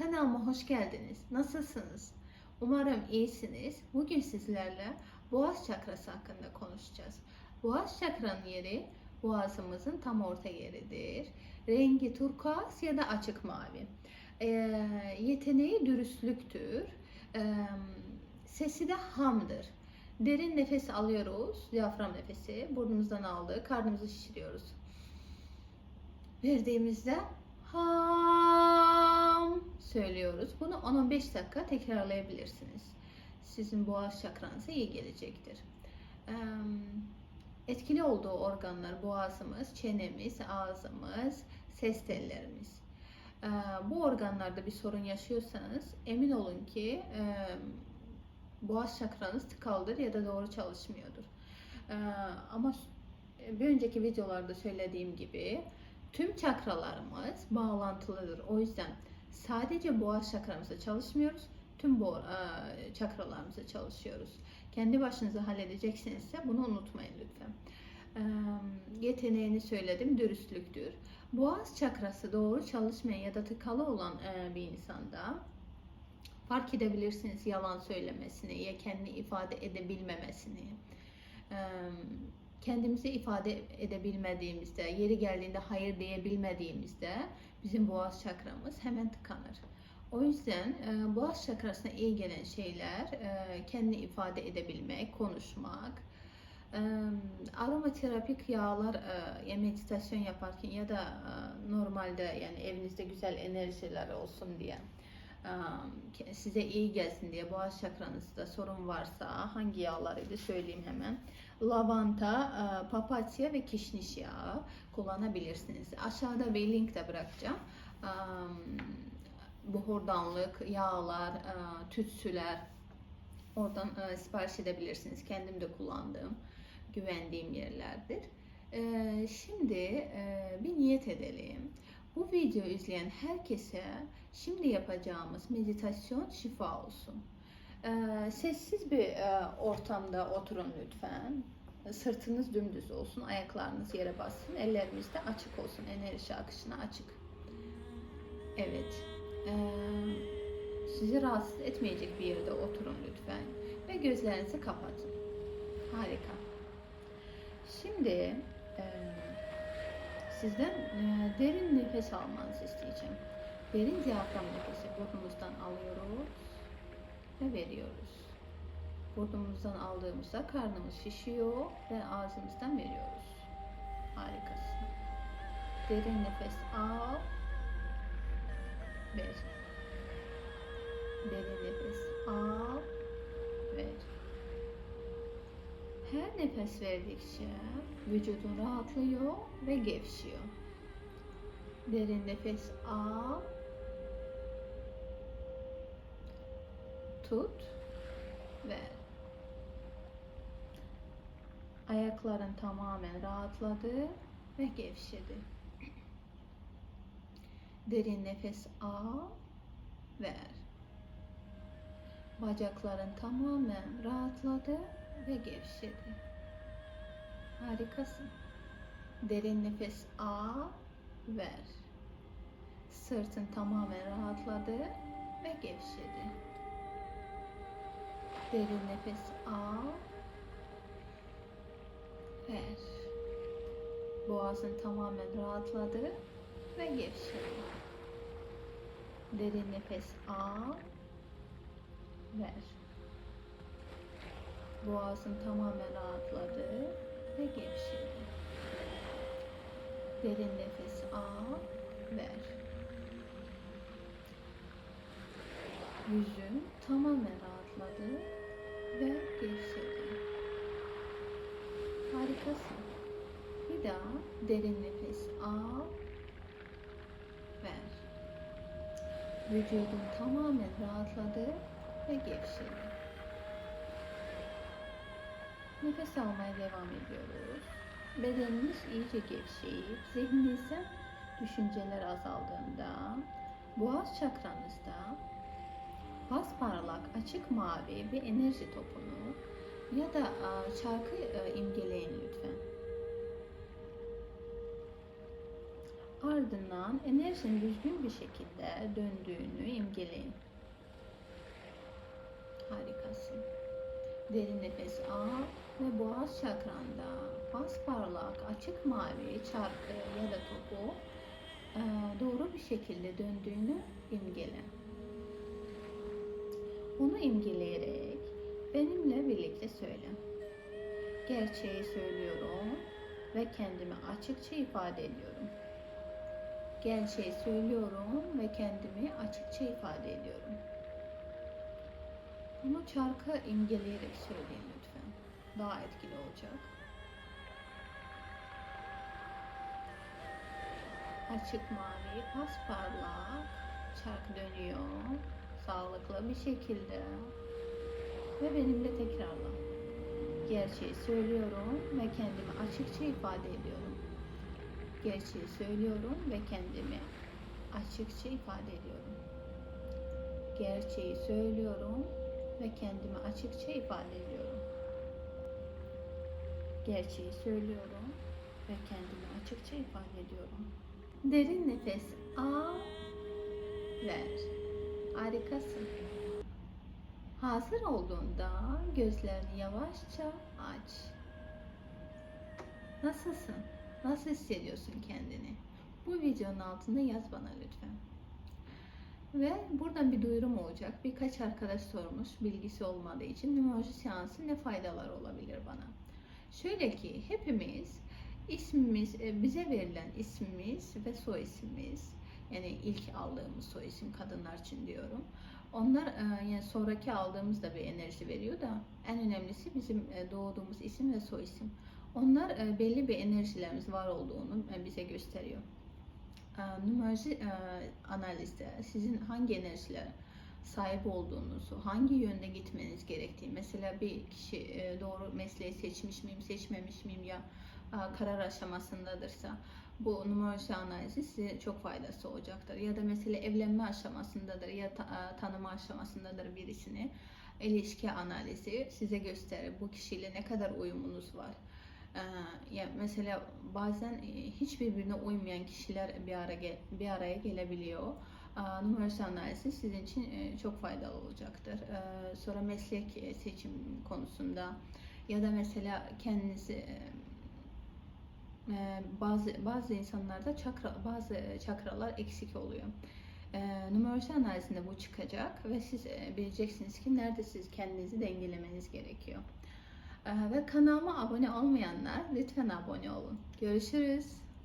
Kanalıma hoş geldiniz. Nasılsınız? Umarım iyisiniz. Bugün sizlerle boğaz çakrası hakkında konuşacağız. Boğaz çakranın yeri boğazımızın tam orta yeridir. Rengi turkuaz ya da açık mavi. Ee, yeteneği dürüstlüktür. Ee, sesi de hamdır. Derin nefes alıyoruz. Diyafram nefesi. Burnumuzdan aldık. Karnımızı şişiriyoruz. Verdiğimizde ham söylüyoruz. Bunu 10-15 dakika tekrarlayabilirsiniz. Sizin boğaz çakranıza iyi gelecektir. Etkili olduğu organlar boğazımız, çenemiz, ağzımız, ses tellerimiz. Bu organlarda bir sorun yaşıyorsanız emin olun ki boğaz çakranız tıkalıdır ya da doğru çalışmıyordur. Ama bir önceki videolarda söylediğim gibi tüm çakralarımız bağlantılıdır. O yüzden sadece boğaz çakramıza çalışmıyoruz. Tüm bu e, çakralarımıza çalışıyoruz. Kendi başınıza halledeceksinizse bunu unutmayın lütfen. E, yeteneğini söyledim, dürüstlüktür. Boğaz çakrası doğru çalışmayan ya da tıkalı olan e, bir insanda fark edebilirsiniz yalan söylemesini ya kendini ifade edebilmemesini. Kendimizi ifade edebilmediğimizde, yeri geldiğinde hayır diyebilmediğimizde bizim boğaz çakramız hemen tıkanır. O yüzden e, boğaz çakrasına iyi gelen şeyler e, kendini ifade edebilmek, konuşmak, e, aromaterapik yağlar e, ya meditasyon yaparken ya da e, normalde yani evinizde güzel enerjiler olsun diye size iyi gelsin diye boğaz çakranızda sorun varsa hangi yağlarıydı söyleyeyim hemen. Lavanta, e, papatya ve kişniş yağı kullanabilirsiniz. Aşağıda bir link de bırakacağım. Buhurdanlık, yağlar, e, tütsüler oradan e, sipariş edebilirsiniz. Kendim de kullandığım, güvendiğim yerlerdir. Şimdi bir niyet edelim. Bu videoyu izleyen herkese şimdi yapacağımız meditasyon şifa olsun. E, Sessiz bir e, ortamda oturun lütfen. Sırtınız dümdüz olsun, ayaklarınız yere bassın, ellerimiz de açık olsun, enerji akışına açık. Evet. Ee, sizi rahatsız etmeyecek bir yerde oturun lütfen ve gözlerinizi kapatın. Harika. Şimdi e, sizden e, derin nefes almanızı isteyeceğim. Derin diyafram nefesi burnumuzdan alıyoruz ve veriyoruz. Burnumuzdan aldığımızda karnımız şişiyor ve ağzımızdan veriyoruz. Harikasın. Derin nefes al ver. Derin nefes al, ver. Her nefes verdikçe vücudun rahatlıyor ve gevşiyor. Derin nefes al, tut, ver. Ayakların tamamen rahatladı ve gevşedi. Derin nefes al, ver. Bacakların tamamen rahatladı ve gevşedi. Harikasın. Derin nefes al, ver. Sırtın tamamen rahatladı ve gevşedi. Derin nefes al, ver. Boğazın tamamen rahatladı ve gevşedi. Derin nefes al, ver. Boğazın tamamen rahatladı ve gevşedi. Derin nefes al, ver. Yüzün tamamen rahatladı ve gevşedi. Harikasın. Bir daha derin nefes al, ver. Vücudun tamamen rahatladı ve gevşedi. Nefes almaya devam ediyoruz. Bedeniniz iyice gevşeyip zihninizde düşünceler azaldığında boğaz çakranızda parlak açık mavi bir enerji topunu ya da e, çarkı e, imgeleyin lütfen. Ardından enerjinin düzgün bir şekilde döndüğünü imgeleyin. Harikasın. Derin nefes al ve boğaz çakranda pasparlak açık mavi çarkı ya da topu e, doğru bir şekilde döndüğünü imgele. Onu imgeleyerek benimle birlikte söyle. Gerçeği söylüyorum ve kendimi açıkça ifade ediyorum. Gerçeği söylüyorum ve kendimi açıkça ifade ediyorum. Bunu çarkı imgeleyerek söyleyin lütfen. Daha etkili olacak. Açık mavi, pasparlak, çark dönüyor. Sağlıklı bir şekilde. Ve benimle tekrarla. Gerçeği söylüyorum ve kendimi açıkça ifade ediyorum. Gerçeği söylüyorum ve kendimi açıkça ifade ediyorum. Gerçeği söylüyorum ve kendimi açıkça ifade ediyorum. Gerçeği söylüyorum ve kendimi açıkça ifade ediyorum. Derin nefes al, ver. Harikasın. Hazır olduğunda gözlerini yavaşça aç. Nasılsın? Nasıl hissediyorsun kendini? Bu videonun altında yaz bana lütfen. Ve buradan bir duyurum olacak. Birkaç arkadaş sormuş bilgisi olmadığı için numeroloji seansı ne faydaları olabilir bana? Şöyle ki hepimiz ismimiz, e, bize verilen ismimiz ve soy ismimiz yani ilk aldığımız soy isim kadınlar için diyorum. Onlar e, yani sonraki aldığımız da bir enerji veriyor da en önemlisi bizim e, doğduğumuz isim ve soy isim. Onlar belli bir enerjilerimiz var olduğunu bize gösteriyor. Numeroloji analizde sizin hangi enerjiler sahip olduğunuzu, hangi yönde gitmeniz gerektiği, mesela bir kişi e, doğru mesleği seçmiş miyim, seçmemiş miyim ya karar aşamasındadırsa bu numeroloji analizi size çok faydası olacaktır. Ya da mesela evlenme aşamasındadır ya ta, tanıma aşamasındadır birisini. İlişki analizi size gösterir bu kişiyle ne kadar uyumunuz var. Ya mesela bazen e, hiç birbirine uymayan kişiler bir araya bir araya gelebiliyor. Numeroloji analizi sizin için e, çok faydalı olacaktır. Ee, Sonra meslek e, seçim konusunda ya da mesela kendinizi e, e, bazı bazı insanlarda çakra bazı çakralar eksik oluyor. E, numeroloji analizinde bu çıkacak ve siz e, bileceksiniz ki nerede siz kendinizi dengelemeniz gerekiyor. E, ve kanalıma abone olmayanlar lütfen abone olun. Görüşürüz.